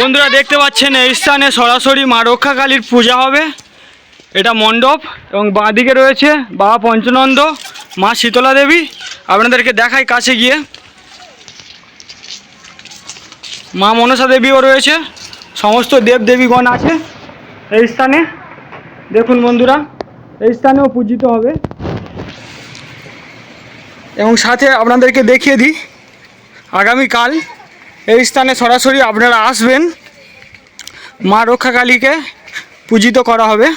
বন্ধুরা দেখতে পাচ্ছেন, এই স্থানে সরাসরি মা রক্ষা কালীর পূজা হবে। এটা মণ্ডপ এবং বাঁদিকে রয়েছে বাবা পঞ্চনন্দ, মা শীতলা দেবী। আপনাদেরকে দেখাই কাছে গিয়ে। মা মনসা দেবীও রয়েছে, সমস্ত দেব দেবীগণ আছে এই স্থানে। দেখুন বন্ধুরা, এই স্থানেও পূজিত হবে। এবং সাথে আপনাদেরকে দেখিয়ে দিই, আগামীকাল এই স্থানে সরাসরি আপনারা আসবেন। মা রক্ষা কালীকে পূজিত করা হবে।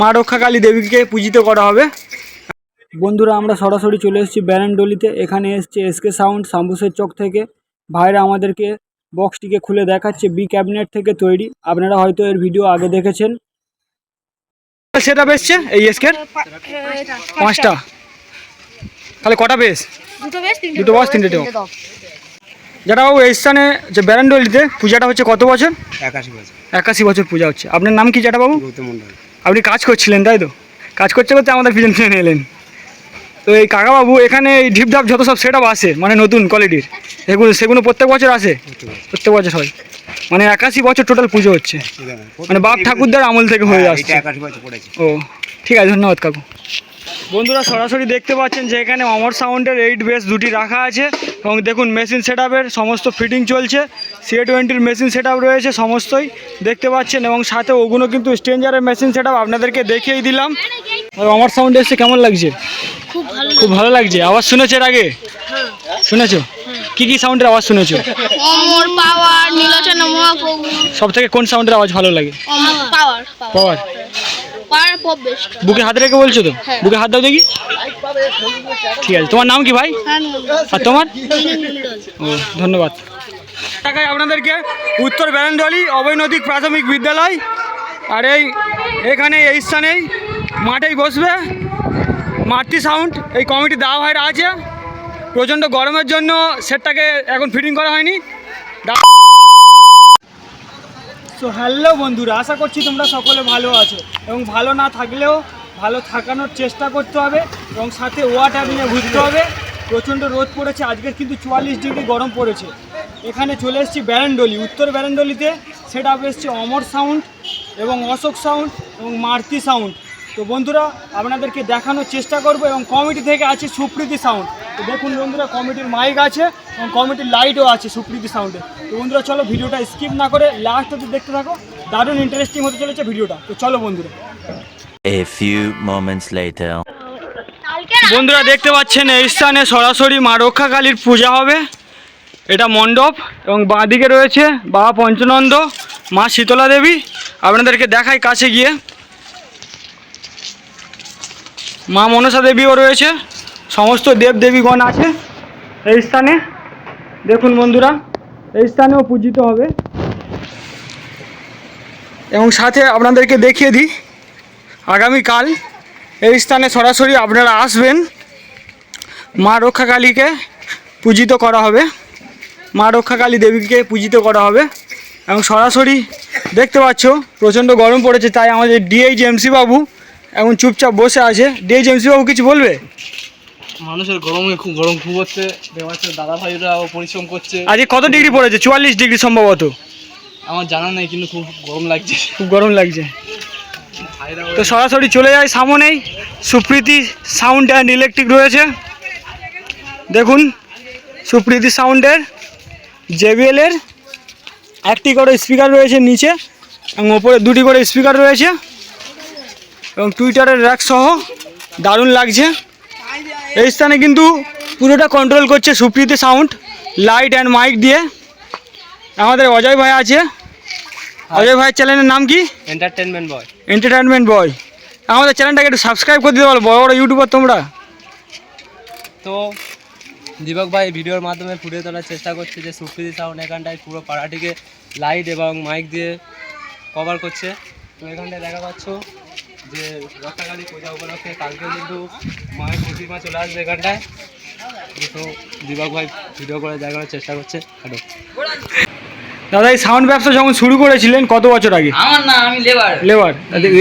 মা রক্ষা কালী দেবীকে পূজিত করা হবে। বন্ধুরা আমরা সরাসরি চলে এসেছি ব্যারান্ডলিতে। এখানে এসছে এসকে সাউন্ড সাম্বুসের চক থেকে। ভাইরা আমাদেরকে বক্সটিকে খুলে দেখাচ্ছে বি ক্যাবিনেট থেকে তৈরি। আপনারা হয়তো এর ভিডিও আগে দেখেছেন। সেটা বেসছে এই এসকের পাঁচটা। তাহলে কটা বেশ? দুটো বেশ তিনটে দুটো বাস তিনটে যেটা বাবু এই স্থানে যে ব্যারান্ডলিতে পূজাটা হচ্ছে কত বছর? একাশি বছর। একাশি বছর পূজা হচ্ছে। আপনার নাম কি জ্যাঠা বাবু গৌতম মণ্ডল। আপনি কাজ করছিলেন তাই তো? কাজ করতে করতে আমাদের পিছন পিছনে এলেন। তো এই কাকাবাবু এখানে এই ঢিপঢাপ যত সব সেট আসে মানে নতুন কোয়ালিটির সেগুলো সেগুলো প্রত্যেক বছর আসে? প্রত্যেক বছর হয়। মানে একাশি বছর টোটাল পুজো হচ্ছে। মানে বাপ ঠাকুরদার আমল থেকে হয়ে হ্যাঁ, আসছে। ও ঠিক আছে ধন্যবাদ কাকু। বন্ধুরা সরাসরি দেখতে পাচ্ছেন যে এখানে অমর সাউন্ডের এইট বেস দুটি রাখা আছে এবং দেখুন মেশিন সেট সমস্ত ফিটিং চলছে সি টোয়েন্টির মেশিন সেট রয়েছে সমস্তই দেখতে পাচ্ছেন এবং সাথে ওগুলো কিন্তু স্ট্রেঞ্জারের মেশিন সেট আপনাদেরকে দেখিয়েই দিলাম। অমর সাউন্ড এসে কেমন লাগছে? খুব ভালো লাগছে। আওয়াজ শুনেছো এর আগে? শুনেছো? কি কি সাউন্ডের আওয়াজ শুনেছো? অমর পাওয়ার নীলোচনা মহাপ্রভু। সব থেকে কোন সাউন্ডের আওয়াজ ভালো লাগে? পাওয়ার। পাওয়ার। বুকে হাত রেখে বলছো তো? হ্যাঁ। বুকে হাত দাও দেখি। ঠিক আছে তোমার নাম কি ভাই? হ্যাঁ আর তোমার? ও ধন্যবাদ। টাকায় আপনাদেরকে উত্তর ব্যারান্ডলি অবৈনদিক প্রাথমিক বিদ্যালয় আর এই এখানে এই স্থানেই মাঠেই বসবে। মাতৃ সাউন্ড এই কমিটি দাওয়া ভাইরা আছে। প্রচণ্ড গরমের জন্য সেটটাকে এখন ফিটিং করা হয়নি। তো হ্যালো বন্ধুরা, আশা করছি তোমরা সকলে ভালো আছো এবং ভালো না থাকলেও ভালো থাকানোর চেষ্টা করতে হবে এবং সাথে ওয়াটার নিয়ে ঘুরতে হবে। প্রচণ্ড রোদ পড়েছে আজকের কিন্তু চুয়াল্লিশ ডিগ্রি গরম পড়েছে। এখানে চলে এসেছি ব্যারান্ডলি, উত্তর ব্যারান্ডলিতে। সেটা এসেছে অমর সাউন্ড এবং অশোক সাউন্ড এবং মারতি সাউন্ড। তো বন্ধুরা, আপনাদেরকে দেখানোর চেষ্টা করব এবং কমিটি থেকে আছে সুপ্রীতি সাউন্ড। তো দেখুন বন্ধুরা, কমিটির মাইক আছে। এবং কমিটির লাইটও আছে সুপ্রীতি সাউন্ডে তো বন্ধুরা চলো ভিডিওটা স্কিপ না করে লাস্ট অব্দি দেখতে থাকো। দারুণ ইন্টারেস্টিং হতে চলেছে ভিডিওটা। তো চলো বন্ধুরা। A few moments later. বন্ধুরা দেখতে পাচ্ছেন এই স্থানে সরাসরি মা রক্ষা কালীর পূজা হবে। এটা মণ্ডপ এবং বাঁদিকে রয়েছে বাবা পঞ্চনন্দ মা শীতলা দেবী। আপনাদেরকে দেখাই কাছে গিয়ে। মা মনসা দেবীও রয়েছে। সমস্ত দেব দেবীগণ আছে এই স্থানে। দেখুন বন্ধুরা, এই স্থানেও পূজিত হবে। এবং সাথে আপনাদেরকে দেখিয়ে দিই, আগামীকাল এই স্থানে সরাসরি আপনারা আসবেন, মা রক্ষা কালীকে পূজিত করা হবে। মা রক্ষা কালী দেবীকে পূজিত করা হবে। এবং সরাসরি দেখতে পাচ্ছ, প্রচণ্ড গরম পড়েছে, তাই আমাদের ডিএইচ এমসি বাবু এখন চুপচাপ বসে আছে। ডিএইচ এমসি বাবু কিছু বলবে? মানুষের গরমে খুব গরম খুব হচ্ছে। দেওয়াচ্ছে দাদা ভাইরাও পরিশ্রম করছে। আজকে কত ডিগ্রি পড়েছে? চুয়াল্লিশ ডিগ্রি সম্ভবত। আমার জানা নেই কিন্তু খুব গরম লাগছে। খুব গরম লাগছে। তো সরাসরি চলে যায় সামনেই সুপ্রীতি সাউন্ড অ্যান্ড ইলেকট্রিক রয়েছে। দেখুন সুপ্রীতি সাউন্ডের জেবিএলের একটি করে স্পিকার রয়েছে নিচে এবং ওপরে দুটি করে স্পিকার রয়েছে এবং টুইটারের র্যাক সহ দারুণ লাগছে। এই স্থানে কিন্তু পুরোটা কন্ট্রোল করছে Supriti sound light and mic দিয়ে। আমাদের অজয় ভাই আছে। অজয় ভাইয়ের চ্যানেলের নাম কি? এন্টারটেনমেন্ট বয় এন্টারটেনমেন্ট বয় আমাদের চ্যানেলটাকে একটু সাবস্ক্রাইব করে দিতে পারো বড় বড় ইউটিউবার তোমরা। তো দীপক ভাই ভিডিওর মাধ্যমে ফুটিয়ে তোলার চেষ্টা করছে যে সুপ্রীতি সাউন্ড এখানটায় পুরো পাড়াটিকে লাইট এবং মাইক দিয়ে কভার করছে। তো এখানটায় দেখা পাচ্ছ। যে রক্ষাকালী পূজা উপলক্ষে কালকে কিন্তু মায়ের প্রতিমা চলে আসবে এখানটায়। তো দীপক ভাই ভিডিও করে দেখানোর চেষ্টা করছে। হ্যালো। দাদা এই সাউন্ড ব্যবসা যখন শুরু করেছিলেন কত বছর আগে? আমার না আমি লেবার লেবার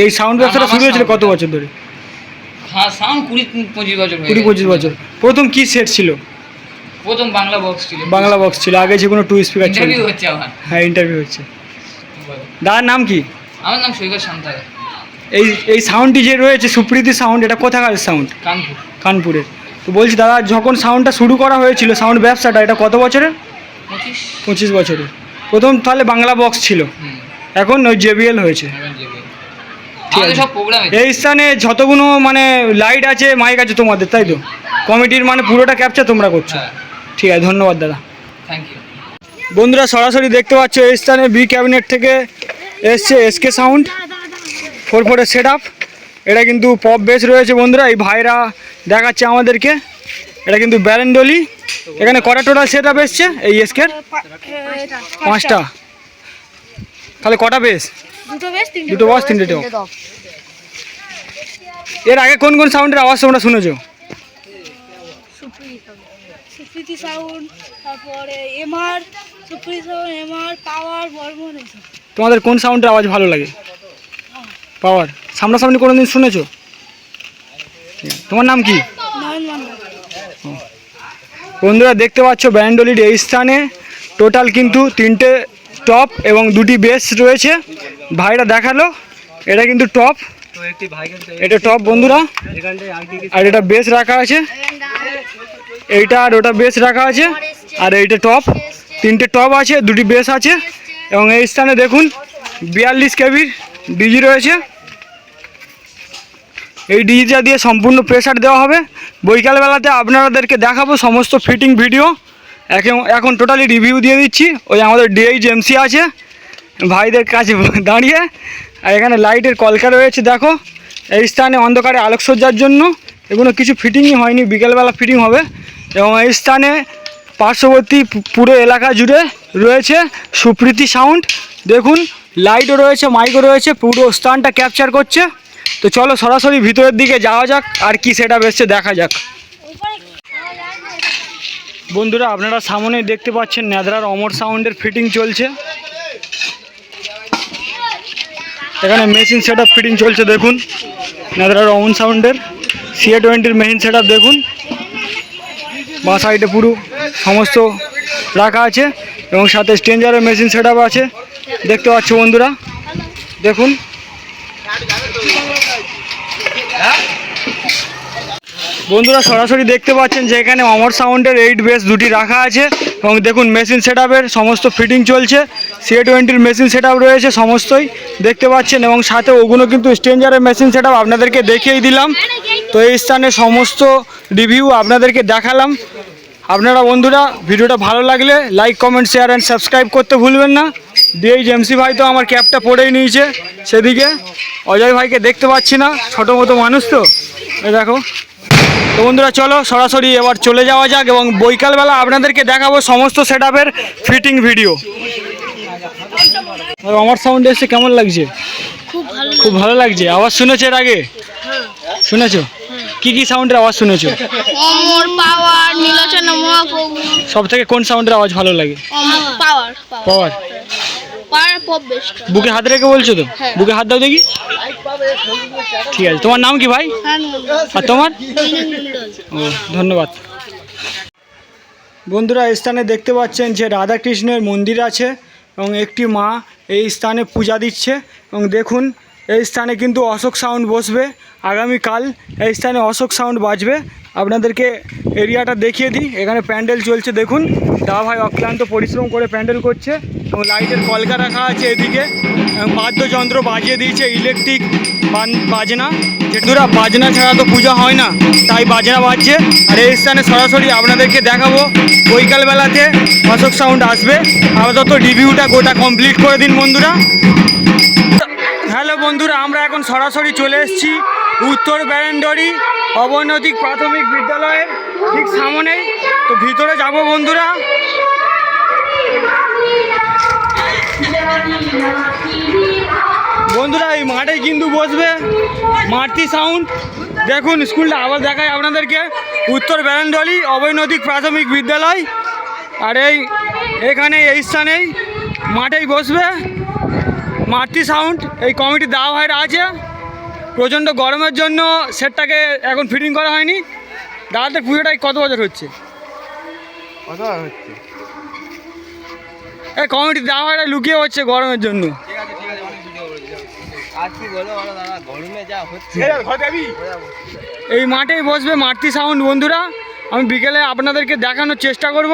এই সাউন্ড ব্যবসাটা শুরু হয়েছিল কত বছর ধরে? হ্যাঁ সাউন্ড কুড়ি পঁচিশ বছর কুড়ি পঁচিশ বছর। প্রথম কি সেট ছিল? প্রথম বাংলা বক্স ছিল। বাংলা বক্স ছিল। আগে যে কোনো টু স্পিকার ছিল। ইন্টারভিউ হচ্ছে আমার। হ্যাঁ ইন্টারভিউ হচ্ছে। দাদার নাম কি? আমার নাম সৈকত সান্তারা এই এই সাউন্ডটি যে রয়েছে সুপ্রীতি সাউন্ড এটা কোথাকার সাউন্ড কানপুর। কানপুরের। তো বলছি দাদা যখন সাউন্ডটা শুরু করা হয়েছিল সাউন্ড ব্যবসাটা এটা কত বছরের? পঁচিশ। বছরের। প্রথম তাহলে বাংলা বক্স ছিল। এখন ওই জেবিএল হয়েছে। এই স্থানে যতগুলো মানে লাইট আছে মাইক আছে তোমাদের তাই তো? কমিটির মানে পুরোটা ক্যাপচার তোমরা করছ। হ্যাঁ। ঠিক আছে ধন্যবাদ দাদা। থ্যাংক ইউ বন্ধুরা সরাসরি দেখতে পাচ্ছ এই স্থানে বি ক্যাবিনেট থেকে এসছে এসকে সাউন্ড ফোর ফোরের সেট আপ এটা কিন্তু পপ বেস রয়েছে বন্ধুরা এই ভাইরা দেখাচ্ছে আমাদেরকে। এটা কিন্তু ব্যারেন্ডলি। এখানে কটা টোটাল সেট আপ এসছে? এই এসকের? পাঁচটা। তাহলে কটা বেস দুটো বাস তিনটে টপ এর আগে কোন কোন সাউন্ডের আওয়াজ তোমরা শুনেছো? সুপ্রীতি সাউন্ড তারপরে MR Supriti sound MR power Barman তোমাদের কোন সাউন্ডের আওয়াজ ভালো লাগে? পাওয়ার। সামনাসামনি কোনো দিন শুনেছো? তোমার নাম কি? বন্ধুরা, দেখতে পাচ্ছ ব্যান্ডলির এই স্থানে। টোটাল কিন্তু তিনটে টপ এবং দুটি বেস রয়েছে। ভাইরা দেখাল, এটা কিন্তু টপ। এটা টপ, বন্ধুরা। আর এটা বেস রাখা আছে। এইটা আর ওটা বেস রাখা আছে। আর এইটা টপ। তিনটে টপ আছে, দুটি বেস আছে। এবং এই স্থানে দেখুন, বিয়াল্লিশ কেবির ডিজি রয়েছে। এই ডিজিটা দিয়ে সম্পূর্ণ প্রেসার দেওয়া হবে। বৈকালবেলাতে আপনাদেরকে দেখাবো সমস্ত ফিটিং ভিডিও এখন এখন টোটালি রিভিউ দিয়ে দিচ্ছি। ওই আমাদের ডিএইচ এমসি আছে। ভাইদের কাছে দাঁড়িয়ে। আর এখানে লাইটের কলকা রয়েছে, দেখো। এই স্থানে অন্ধকারে আলোকসজ্জার জন্য। এগুলো কিছু ফিটিংই হয়নি, বিকেলবেলা ফিটিং হবে। এবং এই স্থানে পার্শ্ববর্তী পুরো এলাকা জুড়ে রয়েছে সুপ্রীতি সাউন্ড দেখুন লাইটও রয়েছে মাইকও রয়েছে। পুরো স্থানটা ক্যাপচার করছে। তো চলো সরাসরি ভিতরের দিকে যাওয়া যাক, আর কি সেটা এসছে দেখা যাক। বন্ধুরা, আপনারা সামনে দেখতে পাচ্ছেন নেদরার অমর সাউন্ডের ফিটিং চলছে। এখানে মেশিন সেট আপ ফিটিং চলছে, দেখুন। নেদরার অমন সাউন্ডের সিএ টোয়েন্টির মেশিন সেট দেখুন। বা সাইডে পুরো সমস্ত রাখা আছে, এবং সাথে স্ট্রেঞ্জারের মেশিন সেট আছে। দেখতে পাচ্ছ বন্ধুরা? দেখুন। বন্ধুরা সরাসরি দেখতে পাচ্ছেন যে এখানে অমর সাউন্ডের এইট বেস দুটি রাখা আছে এবং দেখুন মেশিন সেট সমস্ত ফিটিং চলছে। সি টোয়েন্টির মেশিন সেট রয়েছে সমস্তই দেখতে পাচ্ছেন এবং সাথে ওগুলো কিন্তু স্ট্রেঞ্জারের মেশিন সেট আপনাদেরকে দেখিয়েই দিলাম। তো এই স্থানে সমস্ত রিভিউ আপনাদেরকে দেখালাম। আপনারা বন্ধুরা, ভিডিওটা ভালো লাগলে like comment share and subscribe করতে ভুলবেন না। ডিএইচ এমসি ভাই তো আমার ক্যাপটা পরেই নিয়েছে সেদিকে। অজয় ভাইকে দেখতে পাচ্ছি না ছোটো মতো মানুষ তো। এই দেখো। তো বন্ধুরা চলো সরাসরি এবার চলে যাওয়া যাক এবং বৈকালবেলা আপনাদেরকে দেখাবো সমস্ত সেট আপের ফিটিং ভিডিও আমার সাউন্ড এসে কেমন লাগছে? খুব ভালো লাগছে। আওয়াজ শুনেছো এর আগে? শুনেছো? কি কি সাউন্ডের আওয়াজ শুনেছো? সব থেকে কোন সাউন্ডের আওয়াজ ভালো লাগে? পাওয়ার পাওয়ার পাওয়ার পাওয়ার পপ বেস্ট বুকে হাত রেখে বলছো তো? হ্যাঁ। বুকে হাত দাও দেখি। ঠিক আছে তোমার নাম কি ভাই? হ্যাঁ আর তোমার? ও ধন্যবাদ। বন্ধুরা এই স্থানে দেখতে পাচ্ছেন যে রাধাকৃষ্ণের মন্দির আছে এবং একটি মা এই স্থানে পূজা দিচ্ছে এবং দেখুন এই স্থানে কিন্তু অশোক সাউন্ড বসবে। আগামীকাল এই স্থানে অশোক সাউন্ড বাজবে। আপনাদেরকে এরিয়াটা দেখিয়ে দিই। এখানে প্যান্ডেল চলছে, দেখুন। দা ভাই অক্লান্ত পরিশ্রম করে প্যান্ডেল করছে এবং লাইটের কলকা রাখা আছে এদিকে। বাদ্যযন্ত্র বাজিয়ে দিয়েছে ইলেকট্রিক বাজনা। যেটুরা বাজনা ছাড়া তো পূজা হয় না, তাই বাজনা বাজছে। আর এই স্থানে সরাসরি আপনাদেরকে দেখাবো, বৈকালবেলাতে অশোক সাউন্ড আসবে। আপাতত রিভিউটা গোটা কমপ্লিট করে দিন বন্ধুরা। বন্ধুরা, আমরা এখন সরাসরি চলে এসেছি উত্তর ব্যারেন্ডরি অবনৈতিক প্রাথমিক বিদ্যালয়ের ঠিক সামনেই তো ভিতরে যাব বন্ধুরা। বন্ধুরা, এই মাঠে কিন্তু বসবে মারতি সাউন্ড। দেখুন, স্কুলটা আবার দেখায় আপনাদেরকে। উত্তর ব্যারেন্ডলি অবৈনৈতিক প্রাথমিক বিদ্যালয়। আর এই, এখানে এই স্থানেই মাঠেই বসবে। মাতৃ সাউন্ড এই কমিটি দাওয়া ভাইরা আছে। প্রচণ্ড গরমের জন্য সেটটাকে এখন ফিটিং করা হয়নি। দাদাদের পুজোটাই কত বছর হচ্ছে? হচ্ছে? এই কমিটি দেওয়া হয় লুকিয়ে হচ্ছে গরমের জন্য। ঠিক আছে ঠিক আছে অনেক ভিডিও করে দিলাম আর কি বলো বলো দাদা গরমে যা হচ্ছে। এই মাঠেই বসবে মাতৃ সাউন্ড বন্ধুরা। আমি বিকেলে আপনাদেরকে দেখানোর চেষ্টা করব।